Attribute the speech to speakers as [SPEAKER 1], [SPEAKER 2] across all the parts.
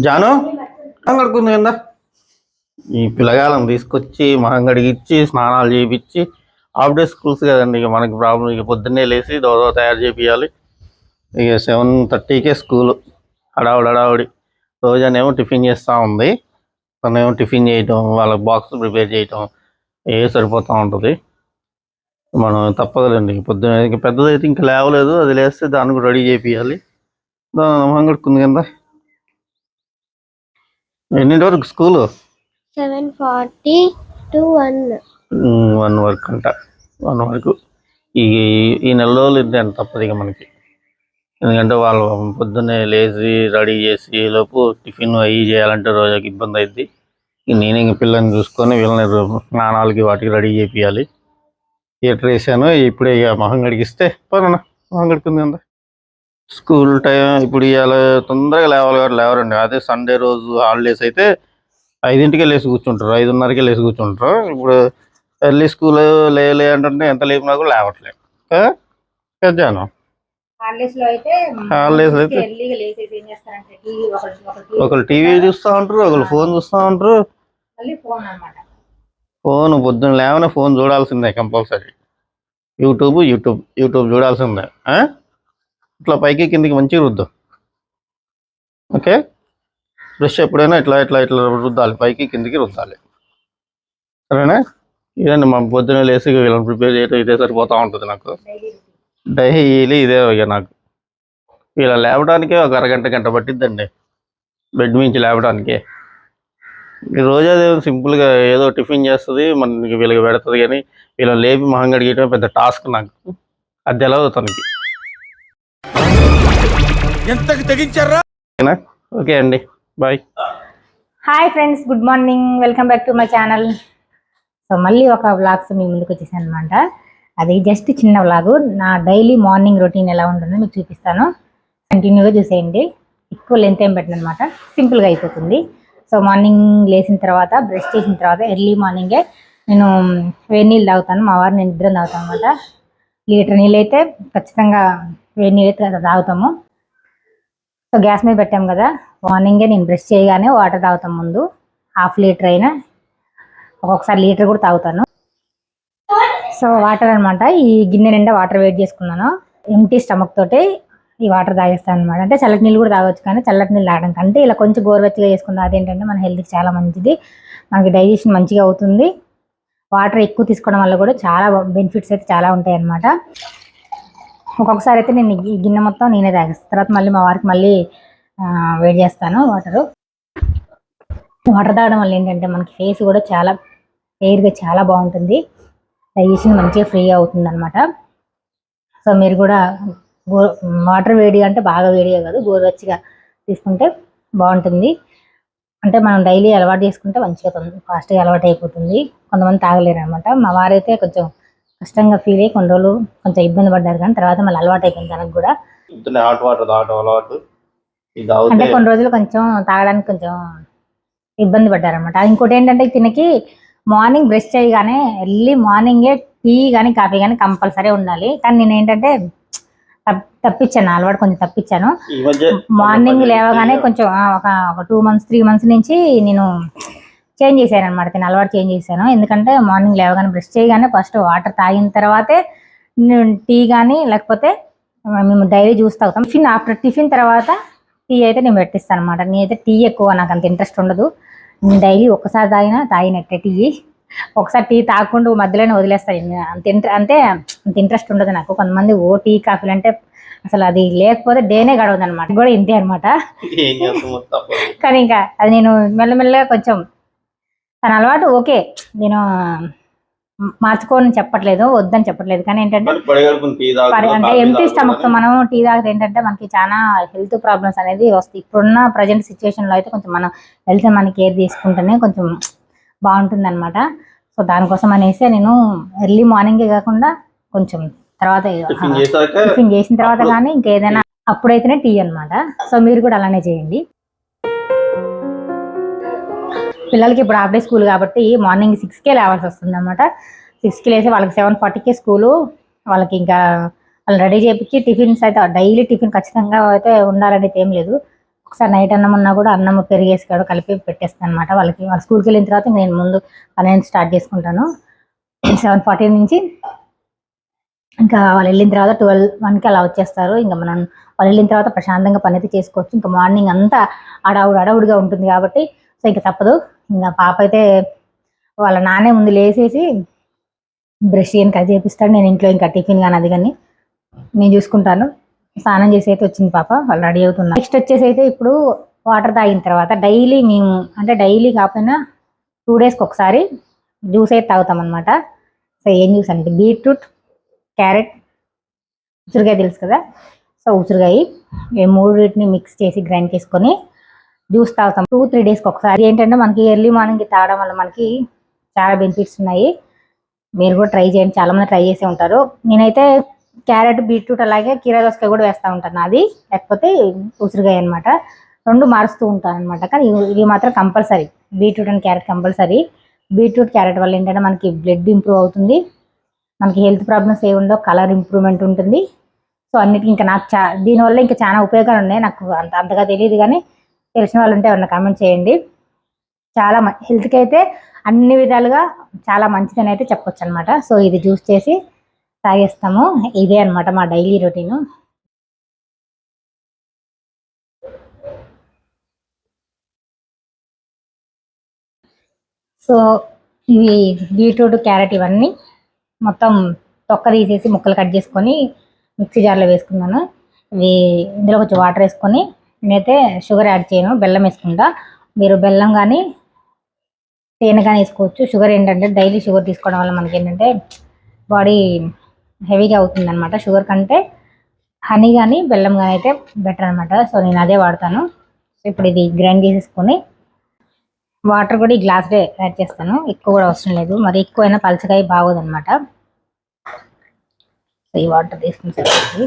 [SPEAKER 1] జాను? కడుకుంది కదా. ఈ పిల్లగాలను తీసుకొచ్చి మహం కడిగిచ్చి స్నానాలు చేయించి హాఫ్ డే స్కూల్స్ కదండి ఇక మనకి ప్రాబ్లం ఇక పొద్దున్నే లేచి దోదో తయారు చేపియాలి. ఇక సెవెన్ థర్టీకే స్కూల్ హడావుడి హడావుడి. రోజానేమో టిఫిన్ చేస్తూ ఉంది. తనేమో టిఫిన్ చేయటం వాళ్ళకి బాక్స్ ప్రిపేర్ చేయటం ఏ సరిపోతూ ఉంటుంది. మనం తప్పదులేండి. ఇంక పొద్దున ఇంక పెద్దదైతే ఇంకా లేవలేదు. అది లేస్తే దాన్ని కూడా రెడీ చేపియాలి. దాని మొహం కడుక్కుంది కదా. ఎన్నింటి వరకు school?
[SPEAKER 2] Seven forty to one.
[SPEAKER 1] One వరకు అంట. వన్ వరకు. ఈ ఈ నెల రోజులు ఇంతే తప్పదు ఇక మనకి. ఎందుకంటే వాళ్ళు పొద్దున్నే లేచి రెడీ చేసి లోపు టిఫిన్ అవి చేయాలంటే రోజుకి ఇబ్బంది అయింది నేనే ఇంక పిల్లల్ని చూసుకొని వీళ్ళని స్నానాలకి వాటికి రెడీ చేపియాలి. థియేటర్ వేసాను ఇప్పుడే ఇక మొహం కడిగిస్తే పదన మొహం కడుకుంది కదా స్కూల్ టైం ఇప్పుడు ఇవాళ తొందరగా లేవాలి కాబట్టి లేవరండి. అదే సండే రోజు హాలిడేస్ అయితే ఐదింటికే లేచి కూర్చుంటారు ఐదున్నరకే లేచి కూర్చుంటారు. ఇప్పుడు ఎర్లీ స్కూల్ లేలే అంటే ఎంత లేపినా కూడా లేవట్లేదు జాను
[SPEAKER 3] హాలిడేస్ అయితే
[SPEAKER 1] ఒకరు టీవీ చూస్తూ ఉంటారు ఒకరు ఫోన్ చూస్తూ ఉంటారు.
[SPEAKER 3] ఫోన్
[SPEAKER 1] పొద్దున్న లేవనే ఫోన్ చూడాల్సిందే కంపల్సరీ. యూట్యూబ్ యూట్యూబ్ యూట్యూబ్ చూడాల్సిందే? ఇట్లా పైకి కిందికి మంచిగా రుద్దు. ఓకే? బ్రష్ ఎప్పుడైనా ఇట్లా ఇట్లా ఇట్లా రుద్దాలి. పైకి కిందికి రుద్దాలి. సరేనా? ఇదండి మా పొద్దున లేసి వీళ్ళని ప్రిపేర్ చేయడం ఇదే సరిపోతూ ఉంటుంది నాకు.
[SPEAKER 3] డైలీ
[SPEAKER 1] ఇదే ఇక నాకు. ఇలా లేవడానికే ఒక అరగంట గంట పట్టిద్దండి. బెడ్ మించి లేవడానికే. ఈ రోజు అదే సింపుల్గా ఏదో టిఫిన్ చేస్తుంది మనకి వీళ్ళకి పెడుతుంది కానీ వీళ్ళని లేపి మహం కడిగేయడం పెద్ద టాస్క్ నాకు. అది ఎలా తనకి.
[SPEAKER 4] ఎంతకి తెగించారా?
[SPEAKER 1] ఓకే అండి. Bye.
[SPEAKER 3] Hi friends good morning. Welcome back to my channel. So మళ్ళీ ఒక వ్లాగ్స్ మీ ముందుకు వచ్చేసాను అనమాట అది జస్ట్ చిన్న వ్లాగు నా డైలీ మార్నింగ్ రొటీన్ ఎలా ఉంటుందో మీకు చూపిస్తాను. కంటిన్యూగా చూసేయండి. ఎక్కువ లెంత్ ఏం పెట్టను అనమాట సింపుల్గా అయిపోతుంది. సో మార్నింగ్ లేచిన తర్వాత బ్రష్ చేసిన తర్వాత ఎర్లీ మార్నింగే నేను వేడి నీళ్ళు తాగుతాను. మా వారు నేను ఇద్దరం తాగుతాను అనమాట లీటర్ నీళ్ళు అయితే ఖచ్చితంగా వేడి నీళ్ళు అయితే తాగుతాము. సో గ్యాస్ మీద పెట్టాం కదా. మార్నింగే నేను బ్రష్ చేయగానే వాటర్ తాగుతాం ముందు. హాఫ్ లీటర్ అయినా ఒక్కొక్కసారి లీటర్ కూడా తాగుతాను. సో వాటర్ అన్నమాట ఈ గిన్నె నిండా వాటర్ వెయిట్ చేసుకున్నాను. ఎంటీ స్టమక్ తోటి ఈ వాటర్ తాగేస్తాను అనమాట అంటే చల్లటి నీళ్ళు కూడా తాగొచ్చు కానీ చల్లటి నీళ్ళు తాగడం కంటే ఇలా కొంచెం గోరువెచ్చగా చేసుకుందాం అదేంటంటే మన హెల్త్కి చాలా మంచిది. మనకి డైజెషన్ మంచిగా అవుతుంది. వాటర్ ఎక్కువ తీసుకోవడం వల్ల కూడా చాలా బెనిఫిట్స్ అయితే చాలా ఉంటాయి అన్నమాట ఒక్కొక్కసారి అయితే నేను ఈ గిన్నె మొత్తం నేనే తాగేస్తాను తర్వాత మళ్ళీ మా వారికి మళ్ళీ వేడి చేస్తాను వాటరు వాటర్ తాగడం వల్ల ఏంటంటే మనకి ఫేస్ కూడా చాలా ఎయిర్గా చాలా బాగుంటుంది. డైజెషన్ మంచిగా ఫ్రీ అవుతుంది అనమాట సో మీరు కూడా గో వాటర్ వేడి అంటే బాగా వేడిగా కాదు గోరువెచ్చగా తీసుకుంటే బాగుంటుంది. అంటే మనం డైలీ అలవాటు చేసుకుంటే మంచిగా ఫాస్ట్గా అలవాటు అయిపోతుంది. కొంతమంది తాగలేరు అనమాట మా వారైతే కొంచెం కష్టంగా ఫీల్ అయ్యి కొన్ని రోజులు కొంచెం ఇబ్బంది పడ్డారు కానీ తర్వాత మళ్ళీ అలవాటు అయిపోయింది తనకు కూడా.
[SPEAKER 1] హాట్ వాటర్ అలవాటు.
[SPEAKER 3] అంటే కొన్ని రోజులు కొంచెం తాగడానికి కొంచెం ఇబ్బంది పడ్డారనమాట ఇంకోటి ఏంటంటే తినకి మార్నింగ్ బ్రష్ చేయగానే ఎర్లీ మార్నింగే టీ కానీ కాఫీ కానీ కంపల్సరీ ఉండాలి. కానీ నేను ఏంటంటే తప్- తప్పించాను అలవాటు కొంచెం తప్పించాను. మార్నింగ్ లేవగానే కొంచెం ఒక టూ మంత్స్ త్రీ మంత్స్ నుంచి నేను చేంజ్ చేశాను అనమాట నేను అలవాటు చేంజ్ చేశాను. ఎందుకంటే మార్నింగ్ లేవగానే బ్రష్ చేయగానే ఫస్ట్ వాటర్ తాగిన తర్వాతే టీ కానీ లేకపోతే మేము డైలీ జ్యూస్ తాగుతాం. టిఫిన్ ఆఫ్టర్ టిఫిన్ తర్వాత టీ అయితే నేను పెట్టిస్తాను అనమాట నేనైతే టీ ఎక్కువ నాకు అంత ఇంట్రెస్ట్ ఉండదు. నేను డైలీ ఒక్కసారి తాగినా తాగినట్టే టీ. ఒకసారి టీ తాగకుండా మధ్యలోనే వదిలేస్తాను అంత ఇంట్రె అంటే అంత ఇంట్రెస్ట్ ఉండదు నాకు. కొంతమంది ఓ టీ కాఫీలు అంటే అసలు అది లేకపోతే డేనే గడవదు అనమాట కూడా ఇంతే అనమాట కానీ ఇంకా అది నేను మెల్లమెల్లగా కొంచెం తన అలవాటు ఓకే. నేను మార్చుకోని చెప్పట్లేదు వద్దని చెప్పట్లేదు. కానీ ఏంటంటే అంటే ఎంటీ
[SPEAKER 1] స్టమక్తో
[SPEAKER 3] మనం టీ తాగితే ఏంటంటే మనకి చాలా హెల్త్ ప్రాబ్లమ్స్ అనేది వస్తాయి. ఇప్పుడున్న ప్రజెంట్ సిచ్యువేషన్లో అయితే కొంచెం మనం హెల్త్ మన కేర్ తీసుకుంటేనే కొంచెం బాగుంటుంది అనమాట సో దానికోసం అనేసి నేను ఎర్లీ మార్నింగే కాకుండా కొంచెం తర్వాత
[SPEAKER 1] టిఫిన్
[SPEAKER 3] చేసిన తర్వాత కానీ ఇంకేదైనా అప్పుడైతేనే టీ అన్నమాట. సో మీరు కూడా అలానే చేయండి. పిల్లలకి ఇప్పుడు హాఫ్ డే స్కూల్ కాబట్టి మార్నింగ్ సిక్స్కే లేవాల్సి వస్తుంది అనమాట సిక్స్కి లేసి వాళ్ళకి సెవెన్ ఫార్టీకే స్కూలు వాళ్ళకి ఇంకా వాళ్ళు రెడీ చేపించి టిఫిన్స్ అయితే డైలీ టిఫిన్ ఖచ్చితంగా అయితే ఉండాలనేది ఏం లేదు. ఒకసారి నైట్ అన్నం ఉన్నా కూడా అన్నం పెరిగేసి కూడా కలిపి పెట్టేస్తాను అనమాట వాళ్ళకి. వాళ్ళ స్కూల్కి వెళ్ళిన తర్వాత నేను ముందు పని స్టార్ట్ చేసుకుంటాను. సెవెన్ ఫార్టీ నుంచి ఇంకా వాళ్ళు వెళ్ళిన తర్వాత ట్వెల్వ్ వన్కి అలా వచ్చేస్తారు. ఇంకా మనం వాళ్ళు వెళ్ళిన తర్వాత ప్రశాంతంగా పని అయితే చేసుకోవచ్చు. ఇంకా మార్నింగ్ అంతా అడావుడు అడవుడిగా ఉంటుంది కాబట్టి సో ఇంకా తప్పదు. ఇంకా పాప అయితే వాళ్ళ నాన్నే ముందు లేసేసి బ్రష్ చేయని కట్ చేపిస్తాడు. నేను ఇంట్లో ఇంకా టిఫిన్ కానీ అది కానీ నేను చూసుకుంటాను. స్నానం చేసి అయితే వచ్చింది పాప. వాళ్ళు రెడీ అవుతున్నారు. నెక్స్ట్ వచ్చేసి అయితే ఇప్పుడు వాటర్ తాగిన తర్వాత డైలీ మేము అంటే డైలీ కాకపోయినా టూ డేస్కి ఒకసారి జ్యూస్ అయితే తాగుతాం అనమాట సో ఏం జ్యూస్ అంటే బీట్రూట్ క్యారెట్ ఉసిరికాయ తెలుసు కదా? సో ఉసిరికాయ ఈ మూడింటిని మిక్స్ చేసి గ్రైండ్ చేసుకొని జ్యూస్ తాగుతాం. టూ త్రీ డేస్కి ఒకసారి. ఏంటంటే మనకి ఎర్లీ మార్నింగ్ తాగడం వల్ల మనకి చాలా బెనిఫిట్స్ ఉన్నాయి. మీరు కూడా ట్రై చేయండి. చాలామంది ట్రై చేసే ఉంటారు. నేనైతే క్యారెట్ బీట్రూట్ అలాగే కీరా దోసకాయ కూడా వేస్తూ ఉంటాను అది లేకపోతే ఉసిరికాయ అనమాట రెండు మారుస్తూ ఉంటాను అనమాట కానీ ఇవి- మాత్రం compulsory beetroot and carrot compulsory beetroot carrot వల్ల ఏంటంటే మనకి బ్లడ్ ఇంప్రూవ్ అవుతుంది. మనకి హెల్త్ ప్రాబ్లమ్స్ ఏ కలర్ ఇంప్రూవ్మెంట్ ఉంటుంది. సో అన్నిటికీ ఇంకా నాకు చా దీనివల్ల ఇంకా చాలా ఉపయోగాలు ఉన్నాయి. నాకు అంత అంతగా తెలియదు కానీ తెలిసిన వాళ్ళు ఉంటే ఎవరన్నా కామెంట్ చేయండి. చాలా హెల్త్కి అయితే అన్ని విధాలుగా చాలా మంచిదని అయితే చెప్పొచ్చు అనమాట సో ఇది జ్యూస్ చేసి తాగేస్తాము. ఇదే అన్నమాట మా డైలీ రొటీను సో ఇవి బీట్రూట్ క్యారెట్ ఇవన్నీ మొత్తం తొక్క తీసేసి ముక్కలు కట్ చేసుకొని మిక్సీ జార్లో వేసుకున్నాను. ఇవి ఇందులో కొంచెం వాటర్ వేసుకొని నేనైతే షుగర్ యాడ్ చేయను బెల్లం వేసుకుంటా. మీరు బెల్లం కానీ తేనె కానీ వేసుకోవచ్చు. షుగర్ ఏంటంటే డైలీ షుగర్ తీసుకోవడం వల్ల మనకి ఏంటంటే బాడీ హెవీగా అవుతుంది అనమాట షుగర్ కంటే హనీ కానీ బెల్లం కానీ అయితే బెటర్ అనమాట సో నేను అదే వాడతాను. సో ఇప్పుడు ఇది గ్రైండ్ చేసేసుకొని వాటర్ కూడా ఈ గ్లాస్ యాడ్ చేస్తాను. ఎక్కువ కూడా అవసరం లేదు. మరి ఎక్కువైనా పలచకాయ బాగోదు అనమాట సో ఈ వాటర్ తీసుకుని సరిపోతుంది.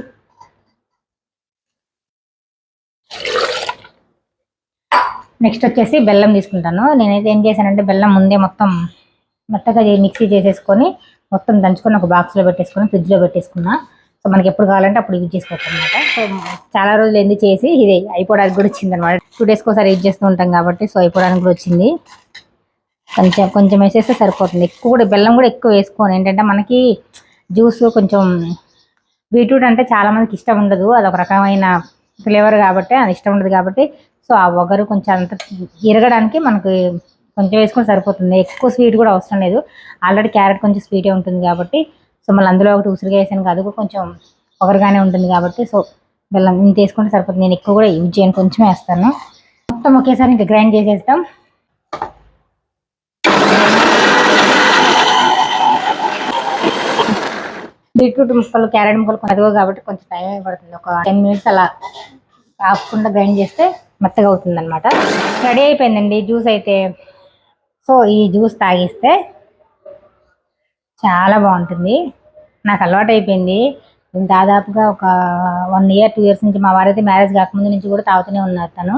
[SPEAKER 3] నెక్స్ట్ వచ్చేసి బెల్లం తీసుకుంటాను. నేనైతే ఏం చేశానంటే బెల్లం ముందే మొత్తం మెత్తగా మిక్సీ చేసేసుకొని మొత్తం దంచుకొని ఒక బాక్స్లో పెట్టేసుకొని ఫ్రిడ్జ్లో పెట్టేసుకున్నా. సో మనకి ఎప్పుడు కావాలంటే అప్పుడు యూజ్ చేసుకోవచ్చు అనమాట సో చాలా రోజులు ఎందుకు చేసి ఇది అయిపోవడానికి కూడా వచ్చింది అనమాట టూ డేస్కి ఒకసారి యూజ్ చేస్తూ ఉంటాం కాబట్టి సో అయిపోవడానికి కూడా వచ్చింది. కొంచెం కొంచెం వేసేస్తే సరిపోతుంది. ఎక్కువ కూడా బెల్లం కూడా ఎక్కువ వేసుకోను. ఏంటంటే మనకి జ్యూస్ కొంచెం బీట్రూట్ అంటే చాలామందికి ఇష్టం ఉండదు. అది ఒక రకమైన ఫ్లేవర్ కాబట్టి అది ఇష్టం ఉండదు కాబట్టి సో ఆ ఒగరు కొంచెం అంత ఇరగడానికి మనకి కొంచెం వేసుకొని సరిపోతుంది. ఎక్కువ స్వీట్ కూడా అవసరం లేదు. ఆల్రెడీ క్యారెట్ కొంచెం స్వీటే ఉంటుంది కాబట్టి సో మళ్ళీ అందులో ఒకటి ఉసిరిగా వేసాను అది కూడా కొంచెం ఒగరుగానే ఉంటుంది కాబట్టి సో బెల్లం ఇంత వేసుకుంటే సరిపోతుంది. నేను ఎక్కువ కూడా యూజ్ చేయను కొంచెం వేస్తాను. మొత్తం ఒకేసారి ఇంకా గ్రైండ్ చేసేస్తాం. బీట్రూట్ ముక్కలు క్యారెట్ ముక్కలు కొంచెం కాబట్టి కొంచెం టైం పడుతుంది. ఒక టెన్ మినిట్స్ అలా ఆపకుండా గ్రైండ్ చేస్తే మెత్తగా అవుతుంది అనమాట రెడీ అయిపోయిందండి. జ్యూస్ అయితే సో ఈ జ్యూస్ తాగిస్తే చాలా బాగుంటుంది. నాకు అలవాటు అయిపోయింది. నేను దాదాపుగా ఒక వన్ ఇయర్ టూ ఇయర్స్ నుంచి మా వారైతే మ్యారేజ్ కాకముందు నుంచి కూడా తాగుతూనే ఉన్నారు తను.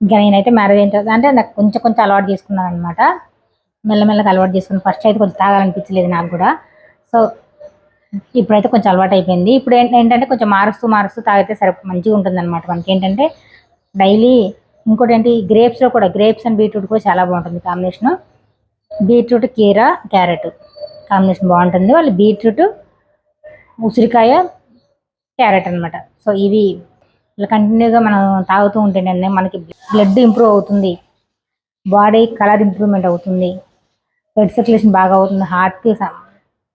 [SPEAKER 3] ఇంకా నేనైతే మ్యారేజ్ అయిన తర్వాత అంటే నాకు కొంచెం కొంచెం అలవాటు చేసుకున్నాను అనమాట మెల్లమెల్లగా అలవాటు చేసుకున్నాను. ఫస్ట్ అయితే కొంచెం తాగాలనిపించలేదు నాకు కూడా. సో ఇప్పుడైతే కొంచెం అలవాటు అయిపోయింది. ఇప్పుడు ఏంటంటే కొంచెం మారుస్తూ మారుస్తూ తాగితే సరే మంచిగా ఉంటుంది అనమాట మనకి ఏంటంటే డైలీ ఇంకోటి ఏంటి గ్రేప్స్లో కూడా గ్రేప్స్ అండ్ బీట్రూట్ కూడా చాలా బాగుంటుంది కాంబినేషన్. బీట్రూట్ కీరా క్యారెట్ కాంబినేషన్ బాగుంటుంది. వాళ్ళు బీట్రూట్ ఉసిరికాయ క్యారెట్ అన్నమాట. సో ఇవి ఇలా కంటిన్యూగా మనం తాగుతూ ఉంటేనే మనకి బ్లడ్ ఇంప్రూవ్ అవుతుంది. బాడీ కలర్ ఇంప్రూవ్మెంట్ అవుతుంది. బ్లడ్ సర్క్యులేషన్ బాగా అవుతుంది. హార్ట్కి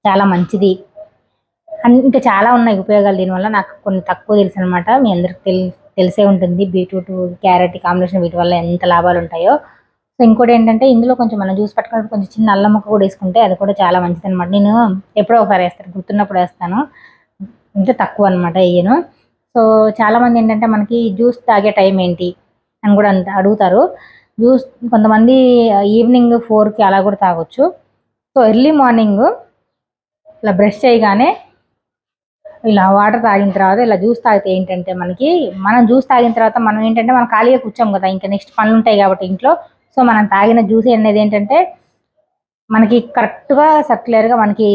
[SPEAKER 3] చాలా మంచిది. ఇంకా చాలా ఉన్నాయి ఉపయోగాలు దీనివల్ల. నాకు కొన్ని తక్కువ తెలుసు అనమాట మీ అందరికి తెలి తెలిసే ఉంటుంది. బీట్రూట్ క్యారెట్ కాంబినేషన్ వీటి వల్ల ఎంత లాభాలు ఉంటాయో. సో ఇంకోటి ఏంటంటే ఇందులో కొంచెం మనం జ్యూస్ పట్టుకున్నప్పుడు కొంచెం చిన్న అల్లం ముక్క కూడా వేసుకుంటే అది కూడా చాలా మంచిది అనమాట నేను ఎప్పుడో ఒకసారి వేస్తాను. గుర్తున్నప్పుడు వేస్తాను. అంటే తక్కువ అనమాట వేయను. సో చాలామంది ఏంటంటే మనకి జ్యూస్ తాగే టైం ఏంటి అని కూడా అంత అడుగుతారు. జ్యూస్ కొంతమంది ఈవినింగ్ ఫోర్కి అలా కూడా తాగొచ్చు. సో ఎర్లీ మార్నింగ్ ఇలా బ్రష్ చేయగానే ఇలా వాటర్ తాగిన తర్వాత ఇలా జ్యూస్ తాగితే ఏంటంటే మనకి మనం జ్యూస్ తాగిన తర్వాత మనం ఏంటంటే మనం ఖాళీగా కూర్చోం కదా ఇంకా నెక్స్ట్ పనులు ఉంటాయి కాబట్టి ఇంట్లో. సో మనం తాగిన జ్యూస్ అనేది ఏంటంటే మనకి కరెక్ట్గా సర్క్యులర్గా మనకి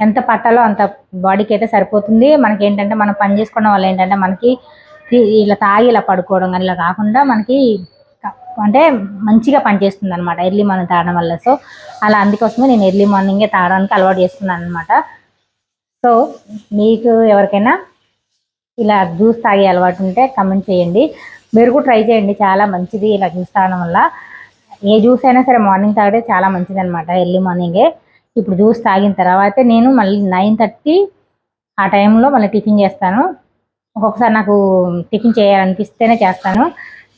[SPEAKER 3] ఎంత పట్టాలో అంత బాడీకి అయితే సరిపోతుంది. మనకి ఏంటంటే మనం పని చేసుకోవడం వల్ల ఏంటంటే మనకి ఇలా తాగి ఇలా పడుకోవడం కానీ ఇలా కాకుండా మనకి అంటే మంచిగా పనిచేస్తుంది అనమాట ఎర్లీ మార్నింగ్ తాగడం వల్ల. సో అలా అందుకోసమే నేను ఎర్లీ మార్నింగే తాగడానికి అలవాటు చేసుకున్నాను అనమాట సో మీకు ఎవరికైనా ఇలా జ్యూస్ తాగే అలవాటు ఉంటే కమెంట్ చేయండి. మీరు కూడా ట్రై చేయండి. చాలా మంచిది ఇలా జ్యూస్ తాగడం వల్ల. ఏ జ్యూస్ అయినా సరే మార్నింగ్ తాగితే చాలా మంచిది అనమాట ఎర్లీ మార్నింగే ఇప్పుడు జ్యూస్ తాగిన తర్వాత నేను మళ్ళీ నైన్ థర్టీ ఆ టైంలో మళ్ళీ టిఫిన్ చేస్తాను. ఒక్కొక్కసారి నాకు టిఫిన్ చేయాలనిపిస్తేనే చేస్తాను.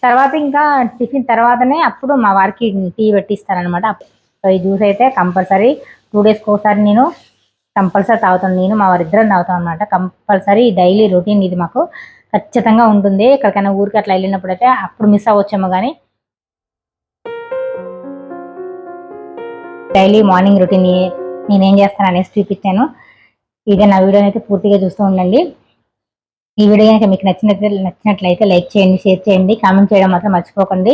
[SPEAKER 3] తర్వాత ఇంకా టిఫిన్ తర్వాతనే అప్పుడు మా వారికి టీ పెట్టిస్తాను అనమాట సో ఈ జ్యూస్ అయితే కంపల్సరీ. టూ డేస్కి ఒకసారి నేను కంపల్సరీ తాగుతాను. నేను మా వారిద్దరం తాగుతాం అనమాట కంపల్సరీ డైలీ రొటీన్ ఇది మాకు. ఖచ్చితంగా ఉంటుంది. ఎక్కడికైనా ఊరికి అట్లా వెళ్ళినప్పుడు అయితే అప్పుడు మిస్ అవ్వచ్చేమో కానీ డైలీ మార్నింగ్ రొటీన్ నేను ఏం చేస్తాను అనేసి చూపించాను. ఇదే నా వీడియోని అయితే పూర్తిగా చూస్తూ ఉండండి. ఈ వీడియో కనుక మీకు నచ్చినట్లయితే నచ్చినట్లయితే లైక్ చేయండి షేర్ చేయండి కామెంట్ చేయడం మాత్రం మర్చిపోకండి.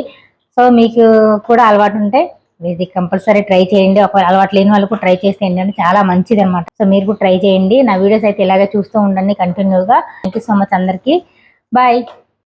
[SPEAKER 3] సో మీకు కూడా అలవాటు ఉంటే ఇది కంపల్సరీ ట్రై చేయండి. ఒక అలవాటు లేని వాళ్ళకు ట్రై చేస్తే ఏంటంటే చాలా మంచిది అనమాట సో మీరు కూడా ట్రై చేయండి. నా వీడియోస్ అయితే ఇలాగే చూస్తూ ఉండండి కంటిన్యూగా థ్యాంక్ యూ సో మచ్ అందరికీ. బాయ్